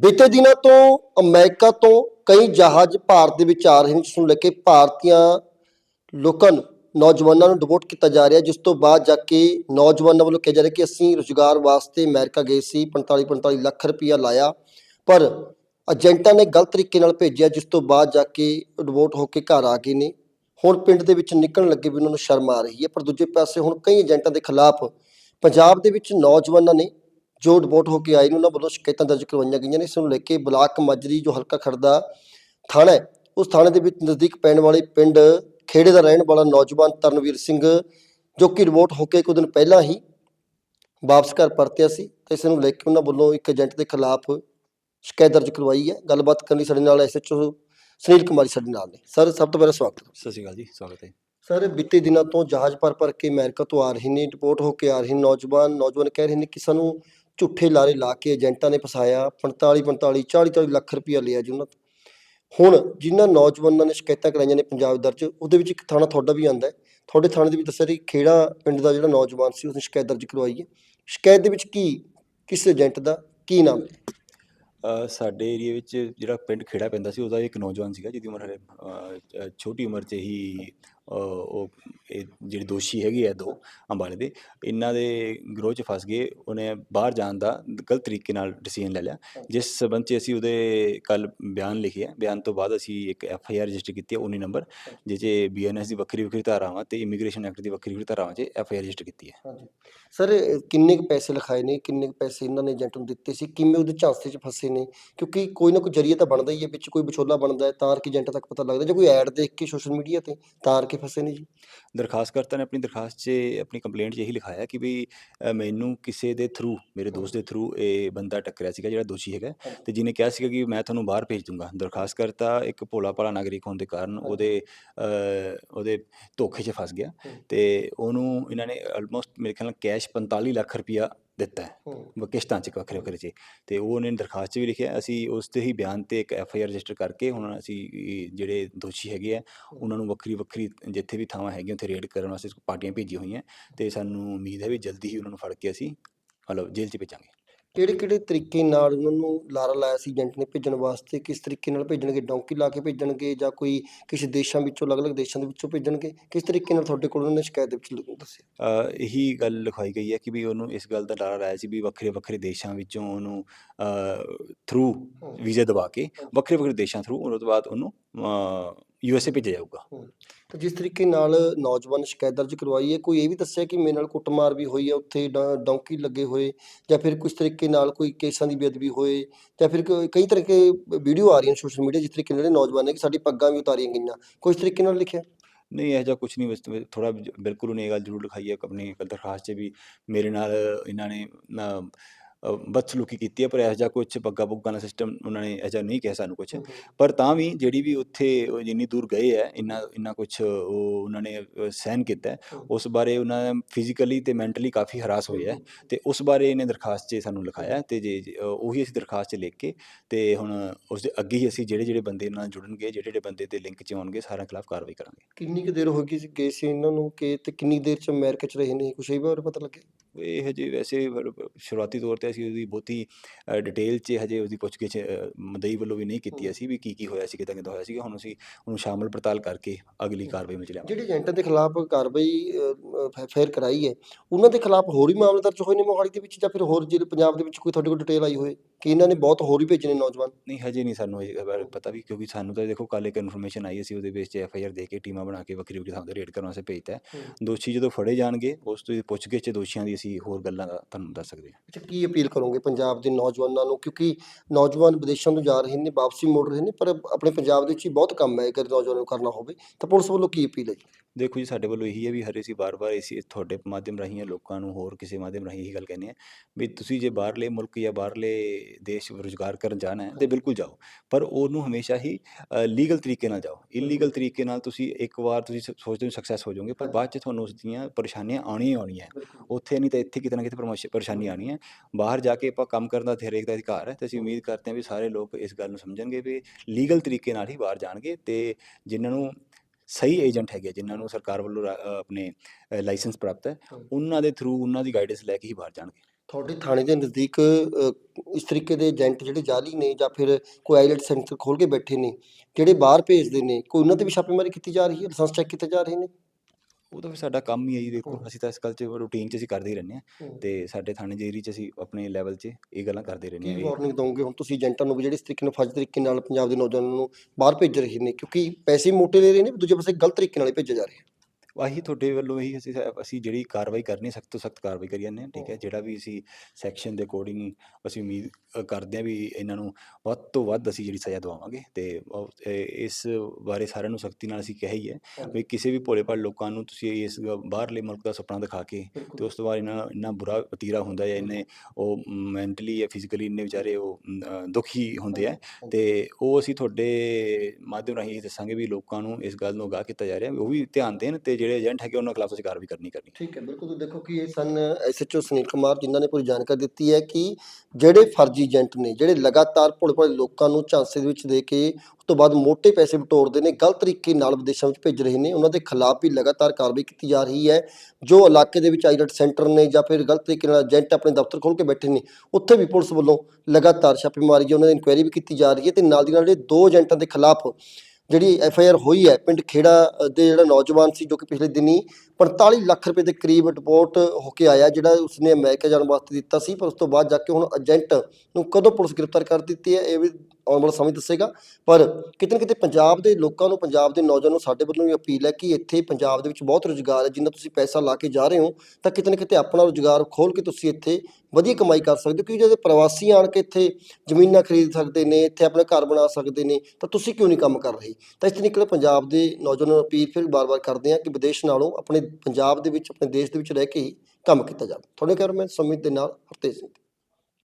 ਬੀਤੇ ਦਿਨਾਂ ਤੋਂ ਅਮਰੀਕਾ ਤੋਂ ਕਈ ਜਹਾਜ਼ ਭਾਰਤ ਦੇ ਵਿੱਚ ਆ ਰਹੇ ਨੇ ਜਿਸ ਨੂੰ ਲੈ ਕੇ ਭਾਰਤੀਆਂ ਲੋਕਾਂ ਨੂੰ, ਨੌਜਵਾਨਾਂ ਨੂੰ ਡਿਪੋਰਟ ਕੀਤਾ ਜਾ ਰਿਹਾ, ਜਿਸ ਤੋਂ ਬਾਅਦ ਜਾ ਕੇ ਨੌਜਵਾਨਾਂ ਵੱਲੋਂ ਕਿਹਾ ਜਾ ਰਿਹਾ ਕਿ ਅਸੀਂ ਰੁਜ਼ਗਾਰ ਵਾਸਤੇ ਅਮਰੀਕਾ ਗਏ ਸੀ 45 45 ਲੱਖ ਰੁਪਇਆ ਲਾਇਆ, ਪਰ ਏਜੰਟਾਂ ਨੇ ਗਲਤ ਤਰੀਕੇ ਨਾਲ ਭੇਜਿਆ, ਜਿਸ ਤੋਂ ਬਾਅਦ ਜਾ ਕੇ ਡਿਪੋਰਟ ਹੋ ਕੇ ਘਰ ਆ ਗਏ ਨੇ। ਹੁਣ ਪਿੰਡ ਦੇ ਵਿੱਚ ਨਿਕਲਣ ਲੱਗੇ ਵੀ ਉਹਨਾਂ ਨੂੰ ਸ਼ਰਮ ਆ ਰਹੀ ਹੈ, ਪਰ ਦੂਜੇ ਪਾਸੇ ਹੁਣ ਕਈ ਏਜੰਟਾਂ ਦੇ ਖਿਲਾਫ ਪੰਜਾਬ ਦੇ ਵਿੱਚ ਨੌਜਵਾਨਾਂ ਨੇ ਜੋ ਡਿਪੋਰਟ ਹੋ ਕੇ ਆਏ ਨੇ ਉਹਨਾਂ ਵੱਲੋਂ ਸ਼ਿਕਾਇਤਾਂ ਦਰਜ ਕਰਵਾਈਆਂ ਗਈਆਂ ਨੇ। ਇਸ ਨੂੰ ਲੈ ਕੇ ਬਲਾਕ ਮਾਜਰੀ ਜੋ ਹਲਕਾ ਖੜਦਾ ਥਾਣਾ ਹੈ ਉਸ ਥਾਣੇ ਦੇ ਵਿੱਚ ਨਜ਼ਦੀਕ ਪੈਣ ਵਾਲੇ ਪਿੰਡ ਖੇੜੇ ਦਾ ਰਹਿਣ ਵਾਲਾ ਨੌਜਵਾਨ ਤਰਨਵੀਰ ਸਿੰਘ ਜੋ ਕਿ ਰਿਪੋਰਟ ਹੋ ਕੇ ਕੁਝ ਦਿਨ ਪਹਿਲਾਂ ਹੀ ਵਾਪਸ ਘਰ ਪਰਤਿਆ ਸੀ ਤੇ ਇਸ ਨੂੰ ਲੈ ਕੇ ਉਹਨਾਂ ਵੱਲੋਂ ਇੱਕ ਏਜੰਟ ਦੇ ਖਿਲਾਫ ਸ਼ਿਕਾਇਤ ਦਰਜ ਕਰਵਾਈ ਹੈ। ਗੱਲਬਾਤ ਕਰਨ ਲਈ ਸਾਡੇ ਨਾਲ ਐਸਐਚਓ ਸੁਨੀਲ ਕੁਮਾਰੀ ਸਾਡੇ ਨਾਲ ਨੇ। ਸਰ ਸਭ ਤੋਂ ਪਹਿਲਾਂ ਸਵਾਗਤ ਸਤਿ ਸ਼੍ਰੀ ਅਕਾਲ ਜੀ ਸਵਾਗਤ ਹੈ। ਸਰ ਬੀਤੇ ਦਿਨਾਂ ਤੋਂ ਜਹਾਜ਼ ਭਰ ਭਰ ਕੇ ਅਮਰੀਕਾ ਤੋਂ ਆ ਰਹੇ ਨੇ ਰਿਪੋਰਟ ਹੋ ਕੇ ਆ ਰਹੇ ਨੇ ਨੌਜਵਾਨ। ਨੌਜਵਾਨ ਕਹਿ ਰਹੇ ਨੇ ਕਿ ਸਾਨੂੰ ਝੂਠੇ ਲਾਰੇ ਲਾ ਕੇ ਏਜੰਟਾਂ ਨੇ ਫਸਾਇਆ 45 45 40 40 ਲੱਖ ਰੁਪਇਆ ਲਿਆ ਜੀ ਉਹਨਾਂ ਤੋਂ। ਹੁਣ ਜਿਨ੍ਹਾਂ ਨੌਜਵਾਨਾਂ ਨੇ ਸ਼ਿਕਾਇਤਾਂ ਕਰਾਈਆਂ ਨੇ ਪੰਜਾਬ ਦਰਜ ਉਹਦੇ ਵਿੱਚ ਇੱਕ ਥਾਣਾ ਤੁਹਾਡਾ ਵੀ ਆਂਦਾ ਤੁਹਾਡੇ ਥਾਣੇ ਦੇ ਵਿੱਚ ਦੱਸਿਆ ਕਿ ਖੇੜਾ ਪਿੰਡ ਦਾ ਜਿਹੜਾ ਨੌਜਵਾਨ ਸੀ, ਉਸਨੇ ਸ਼ਿਕਾਇਤ ਦਰਜ ਕਰਵਾਈ ਹੈ। ਸ਼ਿਕਾਇਤ ਦੇ ਵਿੱਚ ਕੀ, ਕਿਸ ਏਜੰਟ ਦਾ ਕੀ ਨਾਮ ਹੈ? ਸਾਡੇ ਏਰੀਆ ਵਿੱਚ ਜਿਹੜਾ ਪਿੰਡ ਖੇੜਾ ਪੈਂਦਾ ਸੀ, ਉਹਦਾ ਇੱਕ ਨੌਜਵਾਨ ਸੀਗਾ, ਜਿਹਦੀ ਉਮਰ ਹਲੇ ਛੋਟੀ ਉਮਰ 'ਚ ਹੀ ਉਹ ਇਹ ਜਿਹੜੇ ਦੋਸ਼ੀ ਹੈਗੇ ਆ ਦੋ ਅੰਬਾਲੇ ਦੇ, ਇਹਨਾਂ ਦੇ ਗਰੋਹ 'ਚ ਫਸ ਗਏ, ਉਹਨੇ ਬਾਹਰ ਜਾਣ ਦਾ ਗਲਤ ਤਰੀਕੇ ਨਾਲ ਡਿਸੀਜਨ ਲੈ ਲਿਆ। ਜਿਸ ਸਬੰਧ 'ਚ ਅਸੀਂ ਉਹਦੇ ਕੱਲ ਬਿਆਨ ਲਿਖਿਆ ਬਿਆਨ ਤੋਂ ਬਾਅਦ ਅਸੀਂ ਇੱਕ ਐਫ ਆਈ ਆਰ ਰਜਿਸਟਰ ਕੀਤੀ ਹੈ 19 ਨੰਬਰ ਜਿਹ 'ਚ ਬੀ ਐਨ ਐਸ ਦੀ ਵੱਖਰੀ ਵੱਖਰੀ ਧਾਰਾਵਾਂ ਤੇ ਇਮੀਗ੍ਰੇਸ਼ਨ ਐਕਟ ਦੀ ਵੱਖਰੀ ਵੱਖਰੀ ਧਾਰਾਵਾਂ 'ਚ ਐਫ ਆਈ ਆਰ ਰਜਿਸਟਰ ਕੀਤੀ ਹੈ ਹਾਂਜੀ। ਸਰ, ਕਿੰਨੇ ਕੁ ਪੈਸੇ ਲਿਖਾਏ ਨੇ? ਕਿੰਨੇ ਕੁ ਪੈਸੇ ਇਹਨਾਂ ਨੇ ਏਜੰਟ ਨੂੰ ਦਿੱਤੇ ਸੀ? ਕਿਵੇਂ ਉਹਦੇ ਝਾਂਸੇ 'ਚ ਫਸੇ ਨੇ? ਕਿਉਂਕਿ ਕੋਈ ਨਾ ਕੋਈ ਜਰੀਆ ਤਾਂ ਬਣਦਾ ਹੀ ਹੈ ਵਿੱਚ ਕੋਈ ਵਿਚੋਲਾ ਬਣਦਾ ਹੈ, ਤਾਂ ਕਿ ਏਜੰਟ ਤੱਕ ਪਤਾ ਲੱਗਦਾ। ਜੇ ਕੋਈ ਐਡ ਦੇਖ ਕੇ ਸੋਸ਼ਲ ਮੀਡੀਆ ਤੇ ਤਾਰ ਕੇ ਫਸੇ ਨੇ ਜੀ। ਦਰਖਾਸਤਕਰਤਾ ਨੇ ਆਪਣੀ ਦਰਖਾਸਤ 'ਚ ਆਪਣੀ ਕੰਪਲੇਂਟ 'ਚ ਇਹੀ ਲਿਖਾਇਆ ਕਿ ਵੀ ਅ, ਮੈਨੂੰ ਕਿਸੇ ਦੇ ਥਰੂ ਮੇਰੇ ਦੋਸਤ ਦੇ ਥਰੂ ਇਹ ਬੰਦਾ ਟੱਕਰਿਆ ਸੀਗਾ ਜਿਹੜਾ ਦੋਸ਼ੀ ਹੈਗਾ। ਤੇ ਜਿਹਨੇ ਕਿਹਾ ਸੀਗਾ ਕਿ ਮੈਂ ਤੁਹਾਨੂੰ ਬਾਹਰ ਭੇਜ ਦੂੰਗਾ। ਦਰਖਾਸਤਕਰਤਾ ਇੱਕ ਭੋਲਾ ਭਾਲਾ ਨਾਗਰਿਕ ਹੋਣ ਦੇ ਕਾਰਨ ਉਹਦੇ ਅ, ਉਹਦੇ ਧੋਖੇ 'ਚ ਫਸ ਗਿਆ। ਹਮ। ਤੇ ਉਹਨੂੰ ਇਹਨਾਂ ਨੇ ਆਲਮੋਸਟ ਮੇਰੇ ਖਿਆਲ ਨਾਲ ਕੈਸ਼ 45 ਲੱਖ ਰੁਪਇਆ ਦਿੱਤਾ ਹੈ। ਵ- ਕਿਸ਼ਤਾਂ 'ਚ ਵੱਖਰੇ ਵੱਖਰੇ 'ਚ? ਤੇ ਉਹ ਉਹਨੇ ਦਰਖਾਸਤ 'ਚ ਵੀ ਲਿਖਿਆ ਅਸੀਂ ਉਸ ਤੇ ਹੀ ਬਿਆਨ ਤੇ ਇੱਕ ਐਫ ਆਈ ਆਰ ਰਜਿਸਟਰ ਕਰਕੇ ਹੁਣ ਅਸੀਂ ਜਿਹੜੇ ਦੋਸ਼ੀ ਹੈਗੇ ਆ ਉਹਨਾਂ ਨੂੰ ਵੱਖਰੀ ਵੱਖਰੀ ਜਿੱਥੇ ਵੀ ਥਾਵਾਂ ਹੈਗੀਆਂ ਉੱਥੇ ਰੇਡ ਕਰਨ ਵਾਸਤੇ ਪਾਰਟੀਆਂ ਭੇਜੀਆਂ ਹੋਈਆਂ। ਤੇ ਸਾਨੂੰ ਉਮੀਦ ਹੈ ਵੀ ਜਲਦੀ ਹੀ ਉਹਨਾਂ ਨੂੰ ਫੜ ਕੇ ਅਸੀਂ ਮਤਲਬ ਜੇਲ੍ਹ 'ਚ ਭੇਜਾਂਗੇ। ਕਿਹੜੇ ਕਿਹੜੇ ਤਰੀਕੇ ਨਾਲ ਉਹਨਾਂ ਨੂੰ ਲਾਰਾ ਲਾਇਆ ਸੀ ਏਜੰਟ ਨੇ ਭੇਜਣ ਵਾਸਤੇ? ਕਿਸ ਤਰੀਕੇ ਨਾਲ ਭੇਜਣਗੇ? ਡੌਂਕੀ ਲਾ ਕੇ ਭੇਜਣਗੇ ਜਾਂ ਕੋਈ ਕਿਸੇ ਦੇਸ਼ਾਂ ਵਿੱਚੋਂ ਅਲੱਗ-ਅਲੱਗ ਦੇਸ਼ਾਂ ਦੇ ਵਿੱਚੋਂ ਭੇਜਣਗੇ? ਕਿਸ ਤਰੀਕੇ ਨਾਲ ਤੁਹਾਡੇ ਕੋਲ ਉਹਨਾਂ ਨੇ ਸ਼ਿਕਾਇਤ ਦੇ ਵਿੱਚ ਦੱਸਿਆ? ਅ, ਇਹੀ ਗੱਲ ਲਿਖਾਈ ਗਈ ਹੈ ਕਿ ਵੀ ਉਹਨੂੰ ਇਸ ਗੱਲ ਦਾ ਡਰ ਲਾਇਆ ਸੀ ਵੀ ਵੱਖਰੇ ਵੱਖਰੇ ਦੇਸ਼ਾਂ ਵਿੱਚੋਂ ਉਹਨੂੰ ਥਰੂ ਵੀਜ਼ੇ ਦਵਾ ਕੇ ਵੱਖਰੇ ਵੱਖਰੇ ਦੇਸ਼ਾਂ ਥਰੂ ਉਸ ਤੋਂ ਬਾਅਦ ਉਹਨੂੰ ਐਸ ਏ ਭੇਜਿਆ ਜਾਊਗਾ। ਤੇ ਜਿਸ ਤਰੀਕੇ ਨਾਲ ਨੌਜਵਾਨ ਸ਼ਿਕਾਇਤ ਦਰਜ ਕਰਵਾਈ ਹੈ ਕੋਈ ਇਹ ਵੀ ਦੱਸਿਆ ਕਿ ਮੇਰੇ ਨਾਲ ਕੁੱਟਮਾਰ ਵੀ ਹੋਈ ਹੈ ਉੱਥੇ ਡੌ- ਡੌਂਕੀ ਲੱਗੇ ਹੋਏ ਜਾਂ ਫਿਰ ਕੁਝ ਤਰੀਕੇ ਨਾਲ ਕੋਈ ਕੇਸਾਂ ਦੀ ਬੇਅਦਬੀ ਹੋਏ ਜਾਂ ਫਿਰ ਕੋਈ- ਕਈ ਤਰ੍ਹਾਂ ਕੇ ਵੀਡੀਓ ਆ ਰਹੀਆਂ ਸੋਸ਼ਲ ਮੀਡੀਆ ਜਿਸ ਤਰੀਕੇ ਨਾਲ ਜਿਹੜੇ ਨੌਜਵਾਨ ਨੇ ਕਿ ਸਾਡੀ ਪੱਗਾਂ ਵੀ ਉਤਾਰੀਆਂ ਗਈਆਂ। ਕੁਝ ਤਰੀਕੇ ਨਾਲ ਲਿਖਿਆ? ਨਹੀਂ ਇਹੋ ਜਿਹਾ ਕੁਝ ਨਹੀਂ ਬਸ ਥੋੜਾ ਬਿਲਕੁਲ ਉਹਨੇ ਇਹ ਗੱਲ ਜ਼ਰੂਰ ਲਿਖਾਈ ਹੈ ਆਪਣੀ ਦਰਖਾਸਤ 'ਚ ਵੀ ਮੇਰੇ ਨਾਲ ਇਹਨਾਂ ਨੇ ਬਦਸਲੂਕੀ ਕੀਤੀ ਹੈ ਪਰ ਇਹੋ ਜਿਹਾ ਕੁਝ ਪੱਗਾ ਪੁੱਗਾਂ ਦਾ ਸਿਸਟਮ ਉਹਨਾਂ ਨੇ ਇਹੋ ਜਿਹਾ ਨਹੀਂ ਕਿਹਾ ਸਾਨੂੰ ਕੁਝ ਪਰ ਤਾਂ ਵੀ ਜਿਹੜੀ ਵੀ ਉੱਥੇ ਉਹ ਜਿੰਨੀ ਦੂਰ ਗਏ ਹੈ ਇੰਨਾ ਇੰਨਾ ਕੁਝ ਉਹ ਉਹਨਾਂ ਨੇ ਸਹਿਨ ਕੀਤਾ ਉਸ ਬਾਰੇ ਉਹਨਾਂ ਫਿਜ਼ੀਕਲੀ ਤੇ ਮੈਂਟਲੀ ਕਾਫੀ ਹਰਾਸ ਹੋਏ ਹੈ ਤੇ ਉਸ ਬਾਰੇ ਇਹਨੇ ਦਰਖਾਸਤ 'ਚ ਸਾਨੂੰ ਲਿਖਾਇਆ ਤੇ ਜੇ ਉਹੀ ਅਸੀਂ ਦਰਖਾਸਤ 'ਚ ਲਿਖ ਕੇ ਤੇ ਹੁਣ ਉਸ ਦੇ ਅੱਗੇ ਹੀ ਅਸੀਂ ਜਿਹੜੇ ਜਿਹੜੇ ਬੰਦੇ ਨਾਲ ਜੁੜਨਗੇ ਜਿਹੜੇ ਜਿਹੜੇ ਬੰਦੇ ਤੇ ਲਿੰਕ 'ਚ ਆਉਣਗੇ ਸਾਰਿਆਂ ਖਿਲਾਫ ਕਾਰਵਾਈ ਕਰਾਂਗੇ। ਕਿੰਨੀ ਕੁ ਦੇਰ ਹੋ ਗਈ ਸੀ ਗਏ ਸੀ ਇਹਨਾਂ ਨੂੰ? ਕਿ ਤੇ ਕਿੰਨੀ ਦੇਰ ਚ ਅਮਰੀਕਾ ਚ ਰਹੇ ਨੇ? ਕੁਛ ਇਹ ਬਾਰੇ ਪਤਾ ਲੱਗਿਆ? ਇਹ ਹਜੇ ਵੈਸੇ ਸ਼ੁਰੂਆਤੀ ਤੌਰ ਤੇ ਅਸੀਂ ਉਹਦੀ ਬਹੁਤੀ ਡਿਟੇਲ 'ਚ ਹਜੇ ਉਹਦੀ ਪੁੱਛਗਿੱਛ ਮਦਈ ਵੱਲੋਂ ਵੀ ਨਹੀਂ ਕੀਤੀ ਅਸੀਂ ਵੀ ਕੀ ਕੀ ਹੋਇਆ ਸੀ ਕਿਦਾਂ ਕਿਦਾਂ ਹੋਇਆ ਸੀਗਾ ਹੁਣ ਅਸੀਂ ਉਹਨੂੰ ਸ਼ਾਮਲ ਪੜਤਾਲ ਕਰਕੇ ਅਗਲੀ ਕਾਰਵਾਈ ਵਿੱਚ ਲਿਆਵਾਂਗੇ। ਜਿਹੜੇ ਏਜੰਟਾਂ ਦੇ ਖਿਲਾਫ ਕਾਰਵਾਈ ਫੇਰ ਕਰਾਈ ਹੈ ਉਹਨਾਂ ਦੇ ਖਿਲਾਫ ਹੋਰ ਵੀ ਮਾਮਲੇ ਦਰਜ ਹੋਏ ਨੇ ਮੋਹਾਲੀ ਦੇ ਵਿੱਚ ਜਾਂ ਫਿਰ ਹੋਰ ਜਿਹੜੇ ਪੰਜਾਬ ਦੇ ਵਿੱਚ ਕੋਈ ਤੁਹਾਡੇ ਕੋਲ ਡਿਟੇਲ ਆਈ ਹੋਏ? ਕਿ ਇਹਨਾਂ ਨੇ ਬਹੁਤ ਹੋਰ ਵੀ ਭੇਜੇ ਨੇ ਨੌਜਵਾਨ? ਨਹੀਂ ਹਜੇ ਨਹੀਂ ਸਾਨੂੰ ਇਹ ਬਾਰੇ ਪਤਾ ਵੀ ਕਿਉਂਕਿ ਸਾਨੂੰ ਤਾਂ ਦੇਖੋ ਕੱਲ੍ਹ ਇੱਕ ਇਨਫੋਰਮੇਸ਼ਨ ਆਈ ਅਸੀਂ ਉਹਦੇ ਬੇਸ 'ਚ ਐਫ ਆਈ ਆਰ ਦੇ ਕੇ ਟੀਮਾਂ ਬਣਾ ਕੇ ਵੱਖਰੀ ਵੱਖਰੀ ਥਾਂ ਤੇ ਰੇਡ ਕਰਨ ਵਾਸਤੇ ਭੇਜਤਾ ਹੈ। ਦੋਸ਼ੀ ਜਦੋਂ ਫੜੇ ਜਾਣਗੇ ਉਸ ਤੋਂ ਪੁੱਛਗਿੱਛ 'ਚ ਦੋਸ਼ੀਆਂ ਦੀ ਅਸੀਂ ਹੋਰ ਗੱਲਾਂ ਦਾ ਤੁਹਾਨੂੰ ਦੱਸ ਸਕਦੇ ਹਾਂ। ਅੱਛਾ ਕੀ ਅਪੀਲ ਕਰੋਗੇ ਪੰਜਾਬ ਦੇ ਨੌਜਵਾਨਾਂ ਨੂੰ? ਕਿਉਂਕਿ ਨੌਜਵਾਨ ਵਿਦੇਸ਼ਾਂ ਤੋਂ ਜਾ ਰਹੇ ਨੇ ਵਾਪਸੀ ਮੋੜ ਰਹੇ ਨੇ ਪਰ ਆਪਣੇ ਪੰਜਾਬ ਦੇ ਵਿੱਚ ਹੀ ਬਹੁਤ ਕੰਮ ਹੈ ਅਗਰ ਨੌਜਵਾਨਾਂ ਨੂੰ ਕਰਨਾ ਹੋਵੇ ਤਾਂ ਪੁਲਿਸ ਵੱਲੋਂ ਕੀ ਅਪੀਲ ਹੈ ਜੀ? ਦੇਖੋ ਜੀ ਸਾਡੇ ਵੱਲੋਂ ਇਹੀ ਹੈ ਵੀ ਹਰੇ ਅਸੀਂ ਬਾਰ-ਬਾਰ ਇਸੇ ਤੁਹਾਡੇ ਮਾਧਿਅਮ ਰਾਹੀਂ ਲੋਕਾਂ ਨੂੰ ਹੋਰ ਕਿਸੇ ਮਾਧਿਅਮ ਰਾਹੀਂ ਇਹੀ ਗੱਲ ਕਹਿੰਦੇ ਆ ਵੀ ਤੁਸੀਂ ਜੇ ਬਾਹਰਲੇ ਮੁਲਕ ਜਾਂ ਬਾਹਰਲੇ ਦੇਸ਼ ਰੁਜ਼ਗਾਰ ਕਰਨ ਜਾਣਾ ਹੈ ਤੇ ਬਿਲਕੁਲ ਜਾਓ। ਪਰ ਉਹਨੂੰ ਹਮੇਸ਼ਾ ਹੀ ਲੀਗਲ ਤਰੀਕੇ ਨਾਲ ਜਾਓ। ਇਲੀਗਲ ਤਰੀਕੇ ਨਾਲ ਤੁਸੀਂ ਇੱਕ ਵਾਰ ਤੁਸੀਂ ਸ- ਸੋਚਦੇ ਹੋ ਸਕਸੈਸ ਹੋ ਜਾਓਗੇ ਪਰ ਬਾਅਦ ਚ ਤੁਹਾਨੂੰ ਉਸ ਦੀਆਂ ਪਰੇਸ਼ਾਨੀਆਂ ਆਉਣੀਆਂ ਹੀ ਆਉਣੀਆਂ ਹੈ। ਉੱਥੇ ਨਹੀਂ ਤਾਂ ਇੱਥੇ ਕਿਤੇ ਨਾ ਕਿਤੇ ਪਰੇਸ਼ਾਨੀ ਆਉਣੀ ਹੈ। ਬਾਹਰ ਜਾ ਕੇ ਆਪਾਂ ਕੰਮ ਕਰਨ ਦਾ ਹਰੇਕ ਦਾ ਅਧਿਕਾਰ ਹੈ ਤੇ ਅਸੀਂ ਉਮੀਦ ਕਰਦੇ ਹਾਂ ਵੀ ਸਾਰੇ ਲੋਕ ਇਸ ਗੱਲ ਨੂੰ ਸਮਝਣਗੇ ਵੀ ਲੀਗਲ ਤਰੀਕੇ ਨਾਲ ਹੀ ਬਾਹਰ ਜਾਣਗੇ ਤੇ ਜਿਨ੍ਹਾਂ ਨੂੰ ਸਹੀ ਏਜੰਟ ਹੈਗੇ ਜਿਨ੍ਹਾਂ ਨੂੰ ਸਰਕਾਰ ਵੱਲੋਂ ਰਾ- ਅ, ਆਪਣੇ ਲਾਇਸੈਂਸ ਪ੍ਰਾਪਤ ਹੈ। ਉਹਨਾਂ ਦੇ ਥਰੂ ਉਹਨਾਂ ਦੀ ਗਾਈਡੈਂਸ ਲੈ ਕੇ ਹੀ ਬਾਹਰ ਜਾਣਗੇ ਤੁਹਾਡੇ ਥਾਣੇ ਦੇ ਨਜ਼ਦੀਕ ਅ, ਇਸ ਤਰੀਕੇ ਦੇ ਏਜੰਟ ਜਿਹੜੇ ਜਾਲੀ ਨੇ ਜਾਂ ਫਿਰ ਕੋਈ ਆਈਲੈਟ ਸੈਂਟਰ ਖੋਲ ਕੇ ਬੈਠੇ ਨੇ ਜਿਹੜੇ ਬਾਹਰ ਭੇਜਦੇ ਨੇ ਕੋਈ ਉਹਨਾਂ ਤੇ ਵੀ ਛਾਪੇਮਾਰੀ ਕੀਤੀ ਜਾ ਰਹੀ ਹੈ ਲਾਇਸੈਂਸ ਚੈੱਕ ਕੀਤੇ ਜਾ ਰਹੇ ਨੇ ਉਹ ਤਾਂ ਫਿਰ ਸਾਡਾ ਕੰਮ ਹੀ ਹੈ ਜੀ ਦੇਖੋ। ਅਸੀਂ ਤਾਂ ਇਸ ਗੱਲ 'ਚ ਰੂਟੀਨ 'ਚ ਅਸੀਂ ਕਰਦੇ ਹੀ ਰਹਿੰਦੇ ਹਾਂ ਤੇ ਸਾਡੇ ਥਾਣੇ ਦੇ ਏਰੀਆ 'ਚ ਅਸੀਂ ਆਪਣੇ ਲੈਵਲ 'ਚ ਇਹ ਗੱਲਾਂ ਕਰਦੇ ਰਹਿੰਦੇ ਕੀ ਹਾਂ ਵੀ ਵਾਰਨਿੰਗ ਦਵੋਗੇ? ਹੁਣ ਤੁਸੀਂ ਏਜੰਟਾਂ ਨੂੰ ਵੀ ਜਿਹੜੇ ਇਸ ਤਰੀਕੇ ਨਾਲ ਫਰਜ਼ ਤਰੀਕੇ ਨਾਲ ਪੰਜਾਬ ਦੇ ਨੌਜਵਾਨਾਂ ਨੂੰ ਬਾਹਰ ਭੇਜ ਰਹੇ ਨੇ ਕਿਉਂਕਿ ਪੈਸੇ ਮੋਟੇ ਲੈ ਰਹੇ ਨੇ ਦੂਜੇ ਪਾਸੇ ਗਲਤ ਤਰੀਕੇ ਨਾਲ ਹੀ ਭੇਜੇ ਜਾ ਰਹੇ ਆਹੀ ਤੁਹਾਡੇ ਵੱਲੋਂ ਇਹੀ ਅਸੀਂ ਅਸੀਂ ਜਿਹੜੀ ਕਾਰਵਾਈ ਕਰਨੀ ਸਖਤ ਤੋਂ ਸਖਤ ਕਾਰਵਾਈ ਕਰੀ ਜਾਂਦੇ ਹਾਂ ਠੀਕ ਹੈ। ਜਿਹੜਾ ਵੀ ਅਸੀਂ ਸੈਕਸ਼ਨ ਦੇ ਅਕੋਰਡਿੰਗ ਅਸੀਂ ਉਮੀਦ ਕਰਦੇ ਹਾਂ ਵੀ ਇਹਨਾਂ ਨੂੰ ਵੱਧ ਤੋਂ ਵੱਧ ਅਸੀਂ ਜਿਹੜੀ ਸਜ਼ਾ ਦਵਾਵਾਂਗੇ ਤੇ ਇਸ ਬਾਰੇ ਸਾਰਿਆਂ ਨੂੰ ਸਖਤੀ ਨਾਲ ਅਸੀਂ ਕਿਹਾ ਹੀ ਹੈ ਵੀ ਕਿਸੇ ਵੀ ਭੋਲੇ ਭਾਲੇ ਲੋਕਾਂ ਨੂੰ ਤੁਸੀਂ ਇਸ ਬਾਹਰਲੇ ਮੁਲਕ ਦਾ ਸੁਪਨਾ ਦਿਖਾ ਕੇ ਤੇ ਉਸ ਤੋਂ ਬਾਅਦ ਇਹਨਾਂ ਇੰਨਾ ਬੁਰਾ ਵਤੀਰਾ ਹੁੰਦਾ ਹੈ ਇੰਨੇ ਉਹ ਮੈਂਟਲੀ ਜਾਂ ਫਿਜ਼ੀਕਲੀ ਇੰਨੇ ਵਿਚਾਰੇ ਉਹ ਦੁਖੀ ਹੁੰਦੇ ਆ ਤੇ ਉਹ ਅਸੀਂ ਤੁਹਾਡੇ ਮਾਧਿਅਮ ਰਾਹੀਂ ਦੱਸਾਂਗੇ ਵੀ ਲੋਕਾਂ ਨੂੰ ਇਸ ਗੱਲ ਨੂੰ ਅਗਾਹ ਕੀਤਾ ਜਾ ਰਿਹਾ ਉਹ ਵੀ ਧਿਆਨ ਦੇਣ ਤੇ ਜਿਹੜੇ ਏਜੰਟ ਹੈਗੇ, ਉਹਨਾਂ ਖਿਲਾਫ ਅਸੀਂ ਕਾਰਵਾਈ ਕਰਨੀ ਕਰਨੀ। ਠੀਕ ਹੈ, ਬਿਲਕੁਲ ਤੁਸੀਂ ਦੇਖੋ ਕਿ ਇਹ ਸਨ ਐਸਐਚਓ ਸੁਨੀਲ ਕੁਮਾਰ, ਜਿਨ੍ਹਾਂ ਨੇ ਪੂਰੀ ਜਾਣਕਾਰੀ ਦਿੱਤੀ ਹੈ ਕਿ ਜਿਹੜੇ ਫਰਜ਼ੀ ਏਜੰਟ ਨੇ, ਜਿਹੜੇ ਲਗਾਤਾਰ ਭੋਲੇ ਲੋਕਾਂ ਨੂੰ ਝਾਂਸੇ ਦੇ ਵਿੱਚ ਦੇ ਕੇ ਉਸ ਤੋਂ ਬਾਅਦ ਮੋٹے ਪੈਸੇ ਬਟੋਰਦੇ ਨੇ, ਗਲਤ ਤਰੀਕੇ ਨਾਲ ਵਿਦੇਸ਼ਾਂ ਵਿੱਚ ਭੇਜ ਰਹੇ ਨੇ, ਉਹਨਾਂ ਦੇ ਖਿਲਾਫ ਵੀ ਲਗਾਤਾਰ ਕਾਰਵਾਈ ਕੀਤੀ ਜਾ ਰਹੀ ਹੈ। ਜੋ ਇਲਾਕੇ ਦੇ ਵਿੱਚ ਆਈਲੈਟ ਸੈਂਟਰ ਨੇ ਜਾਂ ਫਿਰ ਗਲਤ ਤਰੀਕੇ ਨਾਲ ਏਜੰਟ ਆਪਣੇ ਦਫ਼ਤਰ ਖੋਲ ਕੇ ਬੈਠੇ ਨੇ, ਉੱਥੇ ਵੀ ਪੁਲਿਸ ਵੱਲੋਂ ਲਗਾਤਾਰ ਛਾਪੇਮਾਰੀ ਉਹਨਾਂ ਦੀ ਇਨਕੁਆਇਰੀ ਵੀ ਕੀਤੀ ਜਾ ਰਹੀ ਹੈ ਤੇ ਨਾਲ ਦੀ ਨਾਲ ਜਿਹੜੇ ਦੋ ਏਜੰਟਾਂ ਦੇ ਖਿਲਾਫ ਜਿਹੜੀ ਐਫ ਆਈ ਆਰ ਹੋਈ ਹੈ, ਪਿੰਡ ਖੇੜਾ ਦੇ ਜਿਹੜਾ ਨੌਜਵਾਨ ਸੀ ਜੋ ਕਿ ਪਿਛਲੇ ਦਿਨੀ 45 ਲੱਖ ਰੁਪਏ ਦੇ ਕਰੀਬ ਡਿਪੋਰਟ ਹੋ ਕੇ ਆਇਆ, ਜਿਹੜਾ ਉਸਨੇ ਅਮਰੀਕਾ ਜਾਣ ਵਾਸਤੇ ਦਿੱਤਾ ਸੀ, ਪਰ ਉਸ ਤੋਂ ਬਾਅਦ ਜਾ ਕੇ ਹੁਣ ਏਜੰਟ ਨੂੰ ਕਦੋਂ ਪੁਲਿਸ ਗ੍ਰਿਫਤਾਰ ਕਰ ਦਿੱਤੀ ਹੈ, ਇਹ ਵੀ ਆਉਣ ਵਾਲਾ ਸਮੇਂ ਦੱਸੇਗਾ। ਪਰ ਕਿਤੇ ਨਾ ਕਿਤੇ ਪੰਜਾਬ ਦੇ ਲੋਕਾਂ ਨੂੰ, ਪੰਜਾਬ ਦੇ ਨੌਜਵਾਨਾਂ ਨੂੰ ਸਾਡੇ ਵੱਲੋਂ ਵੀ ਅਪੀਲ ਹੈ ਕਿ ਇੱਥੇ ਪੰਜਾਬ ਦੇ ਵਿੱਚ ਬਹੁਤ ਰੁਜ਼ਗਾਰ ਹੈ। ਜਿੰਨਾ ਤੁਸੀਂ ਪੈਸਾ ਲਾ ਕੇ ਜਾ ਰਹੇ ਹੋ, ਤਾਂ ਕਿਤੇ ਨਾ ਕਿਤੇ ਆਪਣਾ ਰੁਜ਼ਗਾਰ ਖੋਲ ਕੇ ਤੁਸੀਂ ਇੱਥੇ ਵਧੀਆ ਕਮਾਈ ਕਰ ਸਕਦੇ ਹੋ। ਕਿਉਂਕਿ ਜਦੋਂ ਪ੍ਰਵਾਸੀ ਆਣ ਕੇ ਇੱਥੇ ਜ਼ਮੀਨਾਂ ਖਰੀਦ ਸਕਦੇ ਨੇ, ਇੱਥੇ ਆਪਣਾ ਘਰ ਬਣਾ ਸਕਦੇ ਨੇ, ਤਾਂ ਤੁਸੀਂ ਕਿਉਂ ਨਹੀਂ ਕੰਮ ਕਰ ਰਹੇ? ਤਾਂ ਇਸ ਤਰੀਕੇ ਨਾਲ ਪੰਜਾਬ ਦੇ ਨੌਜਵਾਨਾਂ ਨੂੰ ਅਪੀਲ ਫਿਰ ਬਾਰ-ਬਾਰ ਕਰਦੇ ਹਾਂ ਕਿ ਵਿਦੇਸ਼ ਨਾਲੋਂ ਆਪਣੇ ਪੰਜਾਬ ਦੇ ਵਿੱਚ, ਆਪਣੇ ਦੇਸ਼ ਦੇ ਵਿੱਚ ਰਹਿ ਕੇ ਹੀ ਕੰਮ ਕੀਤਾ ਜਾਵੇ। ਤੁਹਾਡੇ ਕੈਮਰਾਮੈਨ ਸੁਮਿਤ ਦੇ ਨਾਲ ਹਰਤੇਜ ਸਿੰਘ।